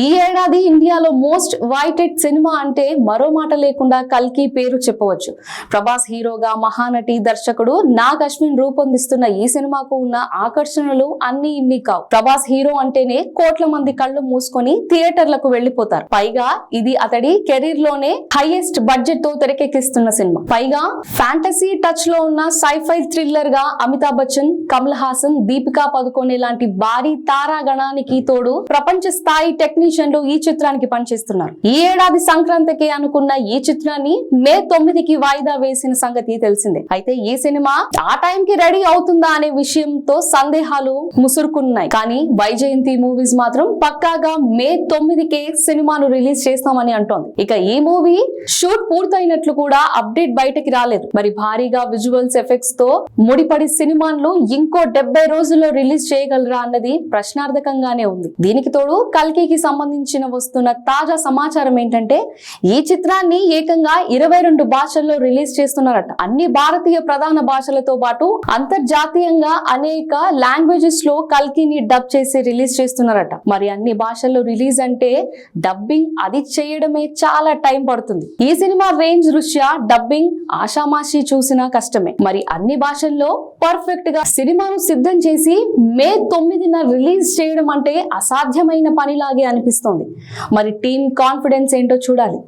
ఈ ఏడాది ఇండియాలో మోస్ట్ వైటెడ్ సినిమా అంటే మరో మాట లేకుండా కల్కి పేరు చెప్పవచ్చు. ప్రభాస్ హీరోగా మహానటి దర్శకుడు నాగ్ అశ్విన్ రూపొందిస్తున్న ఈ సినిమాకు ఉన్న ఆకర్షణలు అన్ని ఇన్ని కావు. ప్రభాస్ హీరో అంటేనే కోట్ల మంది కళ్ళు మూసుకొని థియేటర్లకు వెళ్ళిపోతారు పైగా ఇది అతడి కెరీర్లోనే హైయెస్ట్ బడ్జెట్తో తెరకెక్కిస్తున్న సినిమా. పైగా ఫ్యాంటసీ టచ్లో ఉన్న సైఫై థ్రిల్లర్గా అమితాబ్ బచ్చన్ కమల్ హాసన్ దీపికా పదుకొనే లాంటి భారీ తారాగణానికి తోడు ప్రపంచ స్థాయి టెక్నిక్ టెక్నీషియన్లు ఈ చిత్రానికి పనిచేస్తున్నారు. ఈ ఏడాది సంక్రాంతికి అనుకున్న ఈ చిత్రాన్ని మే తొమ్మిదికి వాయిదా వేసిన సంగతి తెలిసిందే. అయితే ఈ సినిమా ఆ టైం కి రెడీ అవుతుందా అనే విషయంతో సందేహాలు ముసురుకున్నాయి. కానీ వైజయంతి మూవీస్ మాత్రం పక్కాగా మే తొమ్మిదికే సినిమాను రిలీజ్ చేస్తామని అంటోంది. ఇక ఈ మూవీ షూట్ పూర్తయినట్లు కూడా అప్డేట్ బయటకి రాలేదు. మరి భారీగా విజువల్స్ ఎఫెక్ట్స్తో ముడిపడి సినిమాను ఇంకో డెబ్బై రోజుల్లో రిలీజ్ చేయగలరా అన్నది ప్రశ్నార్థకంగానే ఉంది. దీనికి తోడు కల్కికి సంబంధించిన వస్తున్న తాజా సమాచారం ఏంటంటే ఈ చిత్రాన్ని ఏకంగా ఇరవై రెండు భాషల్లో రిలీజ్ చేస్తున్నారట. అన్ని భారతీయ ప్రధాన భాషలతో పాటు అంతర్జాతీయంగా అనేక లాంగ్వేజెస్లో కల్కిని డబ్ చేసి రిలీజ్ చేస్తున్నారట. మరి అన్ని భాషల్లో రిలీజ్ అంటే డబ్బింగ్ అది చేయడమే చాలా టైం పడుతుంది. ఈ సినిమా రేంజ్ దృష్ట్యా డబ్బింగ్ ఆషామాషి చూసినా కష్టమే. మరి అన్ని భాషల్లో పర్ఫెక్ట్గా సినిమాను సిద్ధం చేసి మే తొమ్మిదిన రిలీజ్ చేయడం అంటే అసాధ్యమైన పనిలాగే అనిపిస్తోంది. మరి టీమ్ కాన్ఫిడెన్స్ ఏంటో చూడాలి.